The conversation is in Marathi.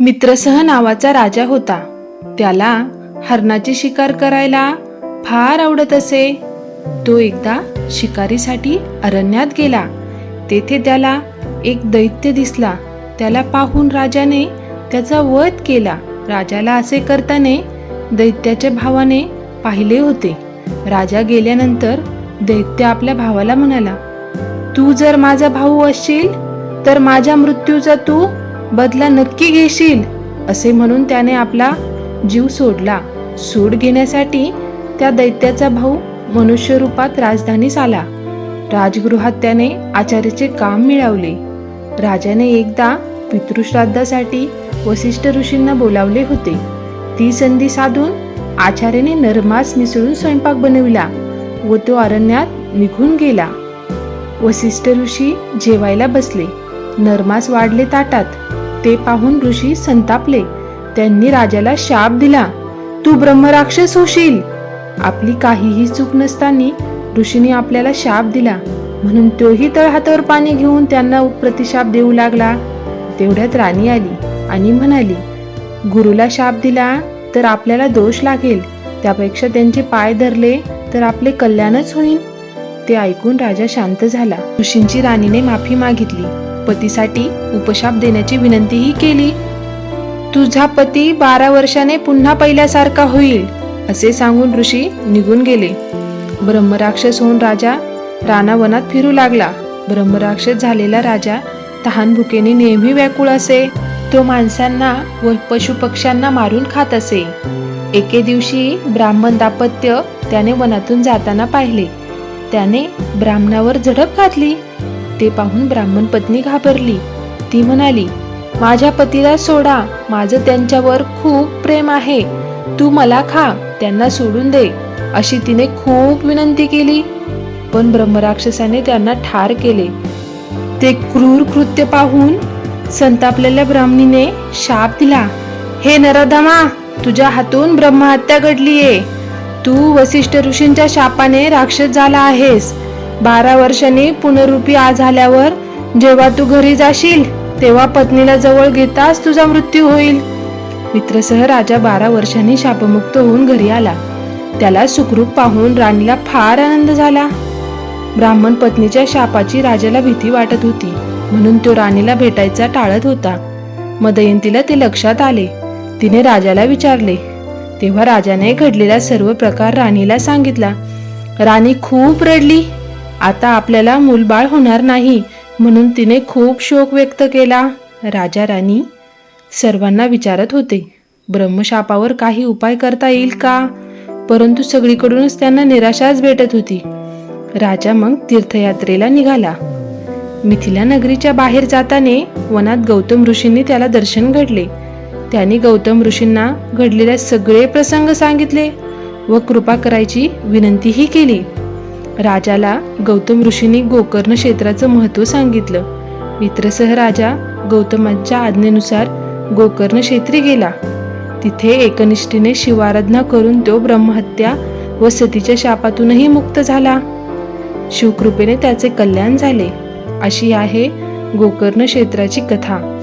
मित्रसह नावाचा राजा होता. त्याला हरणाची शिकार करायला फार आवडत असे. तो एकदा शिकारीसाठी अरण्यात गेला. तेथे त्याला एक दैत्य दिसला. त्याला पाहून राजाने त्याचा वध केला. राजाला असे करताने दैत्याच्या भावाने पाहिले होते. राजा गेल्यानंतर दैत्य आपल्या भावाला म्हणाला तू जर माझा भाऊ असशील तर माझ्या मृत्यूचा तू बदला नक्की घेशील असे म्हणून त्याने आपला जीव सोडला. सूड घेण्यासाठी त्या दैत्याचा भाऊ मनुष्य रूपात राजधानीस आला. राजगृहात त्याने आचार्याचे काम मिळवले. राजाने एकदा पितृश्राद्धासाठी वसिष्ठ ऋषींना बोलावले होते. ती संधी साधून आचार्याने नरमास मिसळून स्वयंपाक बनविला व तो अरण्यात निघून गेला. वसिष्ठ ऋषी जेवायला बसले. नरमास वाढले ताटात. ते पाहून ऋषी संतापले. त्यांनी राजाला शाप दिला. तू ब्रह्मराक्षस होशील. आपली काहीही चूक नसताना ऋषीने आपल्याला शाप दिला. म्हणून तोही तळहातावर पाणी घेऊन त्यांना प्रतिशाप देऊ लागला. तेवढ्यात राणी आली आणि म्हणाली गुरुला शाप दिला तर आपल्याला दोष लागेल. त्यापेक्षा त्यांचे पाय धरले तर आपले कल्याणच होईल. ते ऐकून राजा शांत झाला. ऋषींची राणीने माफी मागितली. पतीसाठी उपशाप देण्याची विनंतीही केली. तुझा पती बारा वर्षाने पुन्हा पहिल्यासारखा होईल असे सांगून ऋषी निघून गेले. ब्रह्मराक्षस होऊन राजा रानावनात फिरू लागला. ब्रह्मराक्षस झालेला राजा तहान भुकेने नेहमी व्याकुळ असे. तो माणसांना व पशुपक्ष्यांना मारून खात असे. एके दिवशी ब्राह्मण दाम्पत्य त्याने वनातून जाताना पाहिले. त्याने ब्राह्मणावर झडप घातली. ते पाहून ब्राह्मण पत्नी घाबरली. ती म्हणाली माझ्या पतीला सोडा. माझं त्यांच्यावर खूप प्रेम आहे. तू मला खा. त्यांना सोडून दे. अशी तिने खूप विनंती केली. पण ब्रह्मराक्षसाने त्यांना ठार केले. ते क्रूर कृत्य पाहून संतापलेल्या ब्राह्मणीने शाप दिला. हे नरदमा तुझ्या हातून ब्रह्महत्या घडलीये. तू वसिष्ठ ऋषींच्या शापाने राक्षस झाला आहेस. बारा वर्षांनी पुनरुपी आ झाल्यावर जेव्हा तू घरी जाशील तेव्हा पत्नीला जवळ घेताच तुझा मृत्यू होईल. मित्रसह राजा बारा वर्षांनी शापमुक्त होऊन घरी आला. त्याला सुखरूप पाहून राणीला फार आनंद झाला. ब्राह्मण पत्नीच्या शापाची राजाला भीती वाटत होती. म्हणून तो राणीला भेटायचा टाळत होता. मदयंतीला ते लक्षात आले. तिने राजाला विचारले. तेव्हा राजाने घडलेला सर्व प्रकार राणीला सांगितला. राणी खूप रडली. आता आपल्याला मूलबाळ होणार नाही म्हणून तिने खूप शोक व्यक्त केला. राजा राणी सर्वांना विचारत होते ब्रह्मशापावर काही उपाय करता येईल का? परंतु सगळीकडूनच त्यांना निराशाच भेटत होती. राजा मग तीर्थयात्रेला निघाला. मिथिला नगरीच्या बाहेर जाताने वनात गौतम ऋषींनी त्याला दर्शन घडले. त्यांनी गौतम ऋषींना घडलेले सगळे प्रसंग सांगितले व कृपा करायची विनंतीही केली. राजाला गौतम ऋषींनी गोकर्ण क्षेत्राचं महत्त्व सांगितलं. मित्रसह राजा गौतमांच्या आज्ञेनुसार गोकर्ण क्षेत्री गेला. तिथे एकनिष्ठेने शिवाराधना करून तो ब्रह्महत्या व सतीच्या शापातूनही मुक्त झाला. शिवकृपेने त्याचे कल्याण झाले. अशी आहे गोकर्ण क्षेत्राची कथा.